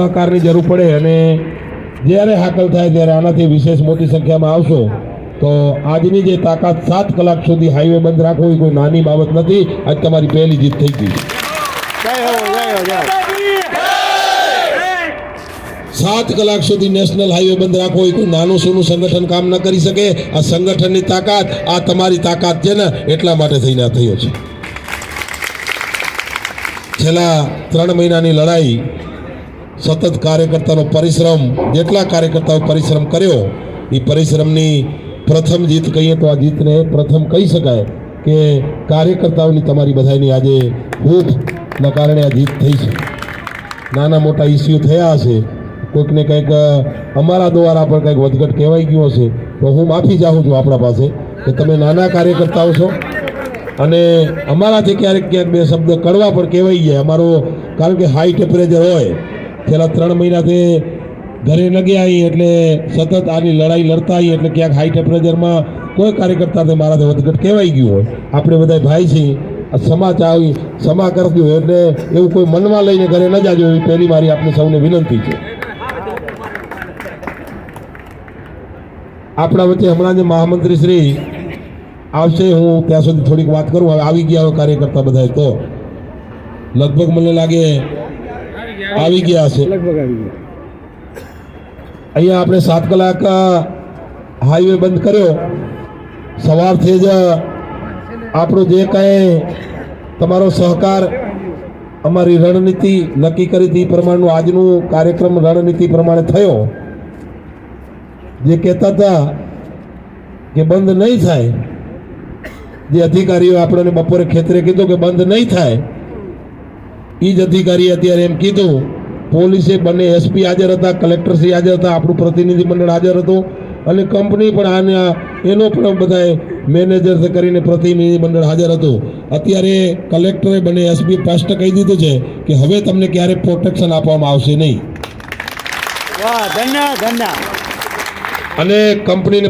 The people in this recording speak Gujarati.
સહકારની જરૂર પડે અને જ્યારે હાકલ થાય ત્યારે આનાથી વિશેષ મોટી સંખ્યામાં આવશો તો આજની જે તાકાત સાત કલાક સુધી હાઈવે બંધ રાખવો એ કોઈ નાની બાબત નથી. આજ તમારી પહેલી જીત થઈ ગઈ. સાત કલાક સુધી નેશનલ હાઈવે બંધ રાખવો એ કોઈ નાનું સૂનું સંગઠન કામ ન કરી શકે. આ સંગઠનની તાકાત આ તમારી તાકાત છે ને એટલા માટે થઈને થયો છે. છેલ્લા ત્રણ મહિનાની લડાઈ સતત કાર્યકર્તાનો પરિશ્રમ, જેટલા કાર્યકર્તાઓ પરિશ્રમ કર્યો, એ પરિશ્રમની પ્રથમ જીત કહીએ તો આ જીતને પ્રથમ કહી શકાય કે કાર્યકર્તાઓની તમારી બધાની આજે હૂફના કારણે આ જીત થઈ છે. નાના મોટા ઇસ્યુ થયા હશે, કોઈકને કંઈક અમારા દ્વારા પણ કંઈક વધઘટ કહેવાઈ ગયું હશે, તો હું માફી ચાહું છું આપણા પાસે કે તમે નાના કાર્યકર્તાઓ છો અને અમારાથી ક્યારેક ક્યાંક બે શબ્દ કડવા પણ કહેવાઈ જાય અમારો, કારણ કે હાઈ ટેમ્પરેચર હોય છેલ્લા ત્રણ મહિનાથી ઘરે ન ગયા એટલે સતત આની લડાઈ લડતા આવી એટલે ક્યાંક હાઈ ટેમ્પરેચરમાં કોઈ કાર્યકર્તાને મારાથી વધઘટ કહેવાઈ ગયું હોય. આપણે બધા ભાઈ છીએ સમા ચાવી સમા કરજો એટલે એવું કોઈ મનમાં લઈને ઘરે ન જાજો એવી પહેલી મારી આપણે સૌને વિનંતી છે. આપણા વચ્ચે હમણાં જે મહામંત્રી શ્રી આવશે, હું ત્યાં સુધી થોડીક વાત કરું, હવે આવી ગયા હોય કાર્યકર્તા બધા તો. લગભગ મને લાગે આવી ગયા ગયો. અહીંયા આપણે સાત કલાક હાઈવે બંધ કર્યો. સવારથી જ આપણો જે કાંઈ તમારો સહકાર અમારી રણનીતિ નક્કી કરી હતી પ્રમાણનું આજનું કાર્યક્રમ રણનીતિ પ્રમાણે થયો. જે કહેતા હતા કે બંધ નહીં થાય. જે અધિકારીઓ આપણને બપોરે ખેતરે કીધું કે બંધ નહીં થાય. એ જ અધિકારીએ અત્યારે એમ કીધું પોલીસે બંને એસપી હાજર હતા કલેક્ટરશ્રી હાજર હતા આપણું પ્રતિનિધિ મંડળ હાજર હતું અને કંપની પણ આના એનો પણ બધાએ મેનેજર કરીને પ્રતિનિધિ મંડળ હાજર હતું. અત્યારે કલેક્ટરે બંને એસપી સ્પષ્ટ કહી દીધું છે કે હવે તમને ક્યારે પ્રોટેક્શન આપવામાં આવશે નહીં. અને કંપનીને